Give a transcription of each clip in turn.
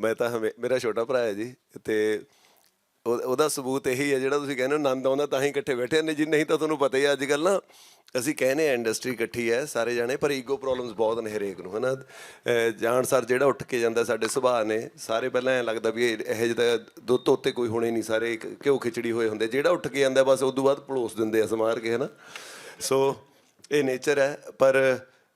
ਮੈਂ ਤਾਂ ਹਮੇ- ਮੇਰਾ ਛੋਟਾ ਭਰਾ ਹੈ ਜੀ ਤੇ ਉਹ- ਉਹਦਾ ਸਬੂਤ ਇਹੀ ਹੈ ਜਿਹੜਾ ਤੁਸੀਂ ਕਹਿੰਦੇ ਹੋ ਆਨੰਦ ਆਉਂਦਾ ਤਾਂ ਹੀ ਇਕੱਠੇ ਬੈਠੇ ਨੇ ਜੀ ਨਹੀਂ ਤਾਂ ਤੁਹਾਨੂੰ ਪਤਾ ਹੀ ਹੈ ਅੱਜ ਕੱਲ ਨਾ ਅਸੀਂ ਕਹਿੰਦੇ ਆ ਇੰਡਸਟਰੀ ਇਕੱਠੀ ਹੈ ਸਾਰੇ ਜਾਣੇ ਪਰ ਈਗੋ ਪ੍ਰੋਬਲਮਸ ਬਹੁਤ ਨੇ ਹਰੇਕ ਨੂੰ ਹਨਾ? ਅਹ ਜਾਣ ਸਰ ਜਿਹੜਾ ਉੱਠ ਕੇ ਜਾਂਦਾ ਸਾਡੇ ਸੁਭਾਅ ਨੇ ਸਾਰੇ ਪਹਿਲਾਂ ਐ ਲੱਗਦਾ ਵੀ ਇਹ ਇਹੋ ਜਿਹਾ ਤਾਂ ਦੁੱਧ ਤੋਂ ਉੱਤੇ ਕੋਈ ਹੋਣੇ ਨਹੀਂ ਸਾਰੇ ਇੱਕ ਘਿਓ ਖਿਚੜੀ ਹੋਏ ਹੁੰਦੇ ਜਿਹੜਾ ਉੱਠ ਕੇ ਜਾਂਦਾ ਬਸ ਉਸ ਤੋਂ ਬਾਅਦ ਪਲੋਸ ਦਿੰਦੇ ਆ ਸਮਾਰ ਕੇ ਹਨਾ? ਸੋ ਇਹ ਨੇਚਰ ਹੈ ਪਰ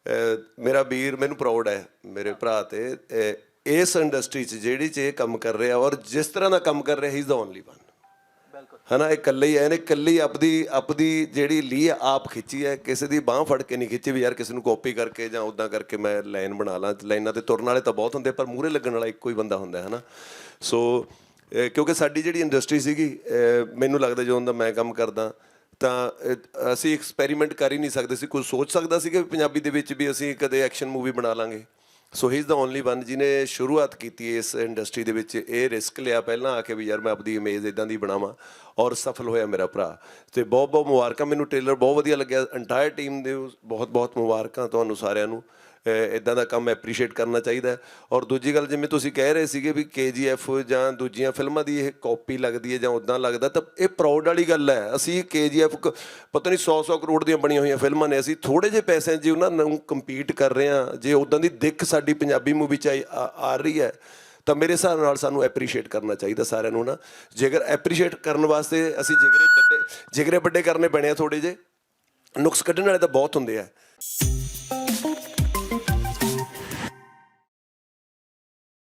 ਅਹ, ਮੇਰਾ ਵੀਰ ਮੈਨੂੰ ਪ੍ਰਾਊਡ ਹੈ ਮੇਰੇ ਭਰਾ ਤੇ ਅਹ, ਇਸ ਇੰਡਸਟਰੀ 'ਚ ਜਿਹੜੀ 'ਚ ਇਹ ਕੰਮ ਕਰ ਰਿਹਾ ਔਰ ਜਿਸ ਤਰ੍ਹਾਂ ਦਾ ਕੰਮ ਕਰ ਰਿਹਾ he is the only one ਹਨਾ ਇਹ ਇਕੱਲੇ ਹੀ ਇਹਨੇ ਇਕੱਲੀ ਆਪਦੀ ਆਪਦੀ ਜਿਹੜੀ ਲੀ ਆਪ ਖਿੱਚੀ ਹੈ। ਕਿਸੇ ਦੀ ਬਾਹ ਫੜ ਕੇ ਨਹੀਂ ਖਿੱਚੀ ਵੀ ਯਾਰ ਕਿਸੇ ਨੂੰ ਕਾਪੀ ਕਰਕੇ ਜਾਂ ਉਦਾਂ ਕਰਕੇ ਮੈਂ ਲਾਈਨ ਬਣਾ ਲਾਂ ਲਾਈਨਾਂ ਤੇ ਤੁਰਨ ਵਾਲੇ ਤਾਂ ਬਹੁਤ ਹੁੰਦੇ ਪਰ ਮੂਹਰੇ ਲੱਗਣ ਵਾਲਾ ਇੱਕੋ ਹੀ ਬੰਦਾ ਹੁੰਦਾ ਹੈ ਹਨਾ। ਸੋ ਕਿਉਂਕਿ ਸਾਡੀ ਜਿਹੜੀ ਇੰਡਸਟਰੀ ਸੀਗੀ ਮੈਨੂੰ ਲੱਗਦਾ ਜਦੋਂ ਦਾ ਮੈਂ ਕੰਮ ਕਰਦਾ ਤਾਂ ਅਸੀਂ ਐਕਸਪੈਰੀਮੈਂਟ ਕਰ ਹੀ ਨਹੀਂ ਸਕਦੇ ਸੀ ਕੋਈ ਸੋਚ ਸਕਦਾ ਸੀ ਕਿ ਪੰਜਾਬੀ ਦੇ ਵਿੱਚ ਵੀ ਅਸੀਂ ਕਦੇ ਐਕਸ਼ਨ ਮੂਵੀ ਬਣਾ ਲਾਂਗੇ। So he is the only one ਜਿਹਨੇ ਸ਼ੁਰੂਆਤ ਕੀਤੀ ਇਸ ਇੰਡਸਟਰੀ ਦੇ ਵਿੱਚ। ਇਹ ਰਿਸਕ ਲਿਆ ਪਹਿਲਾਂ ਆ ਕੇ ਵੀ ਯਾਰ ਮੈਂ ਆਪਣੀ ਇਮੇਜ ਇਦਾਂ ਦੀ ਬਣਾਵਾਂ ਔਰ ਸਫਲ ਹੋਇਆ ਮੇਰਾ ਭਰਾ। ਤੇ ਬਹੁਤ ਬਹੁਤ ਮੁਬਾਰਕਾਂ। ਮੈਨੂੰ ਟ੍ਰੇਲਰ ਬਹੁਤ ਵਧੀਆ ਲੱਗਿਆ। ਇੰਟਾਇਰ ਟੀਮ ਦੇ ਬਹੁਤ ਬਹੁਤ ਮੁਬਾਰਕਾਂ ਤੁਹਾਨੂੰ ਸਾਰਿਆਂ ਨੂੰ। ਇਦਾਂ ਦਾ ਕੰਮ ਐਪਰੀਸ਼ੀਏਟ ਕਰਨਾ ਚਾਹੀਦਾ ਔਰ ਦੂਜੀ ਗੱਲ, ਜਿਵੇਂ ਤੁਸੀਂ ਕਹਿ ਰਹੇ ਸੀਗੇ ਵੀ KGF ਜਾਂ ਦੂਜੀਆਂ ਫਿਲਮਾਂ ਦੀ ਇਹ ਕਾਪੀ ਲੱਗਦੀ ਹੈ ਜਾਂ ਉਦਾਂ ਲੱਗਦਾ, ਤਾਂ ਇਹ ਪ੍ਰਾਊਡ ਵਾਲੀ ਗੱਲ ਹੈ। ਅਸੀਂ KGF ਕ- ਪਤਾ ਨਹੀਂ 100-100 ਕਰੋੜ ਦੀਆਂ ਬਣੀਆਂ ਹੋਈਆਂ ਫਿਲਮਾਂ ਨੇ, ਅਸੀਂ ਥੋੜੇ ਜਿਹੇ ਪੈਸਿਆਂ 'ਚ ਜੇ ਉਹਨਾਂ ਨੂੰ ਕੰਪੀਟ ਕਰ ਰਹੇ ਹਾਂ। ਜੇ ਉਦਾਂ ਦੀ ਦਿੱਖ ਸਾਡੀ ਪੰਜਾਬੀ ਮੂਵੀ 'ਚ ਆਈ- ਆ ਆ ਰਹੀ ਹੈ, ਤਾਂ ਮੇਰੇ ਹਿਸਾਬ ਨਾਲ ਸਾਨੂੰ ਐਪਰੀਸ਼ੀਏਟ ਕਰਨਾ ਚਾਹੀਦਾ ਸਾਰਿਆਂ ਨੂੰ ਨਾ। ਜੇਕਰ ਐਪਰੀਸ਼ੀਏਟ ਕਰਨ ਵਾਸਤੇ ਅਸੀਂ ਜਿਗਰੇ ਵੱਡੇ ਜਿਗਰੇ ਵੱਡੇ ਕਰਨੇ ਪੈਣੇ ਆ ਥੋੜੇ ਜਿਹੇ, ਨੁਕਸ ਕੱਢਣ ਵਾਲੇ ਤਾਂ ਬਹੁਤ ਹੁੰਦੇ ਆ।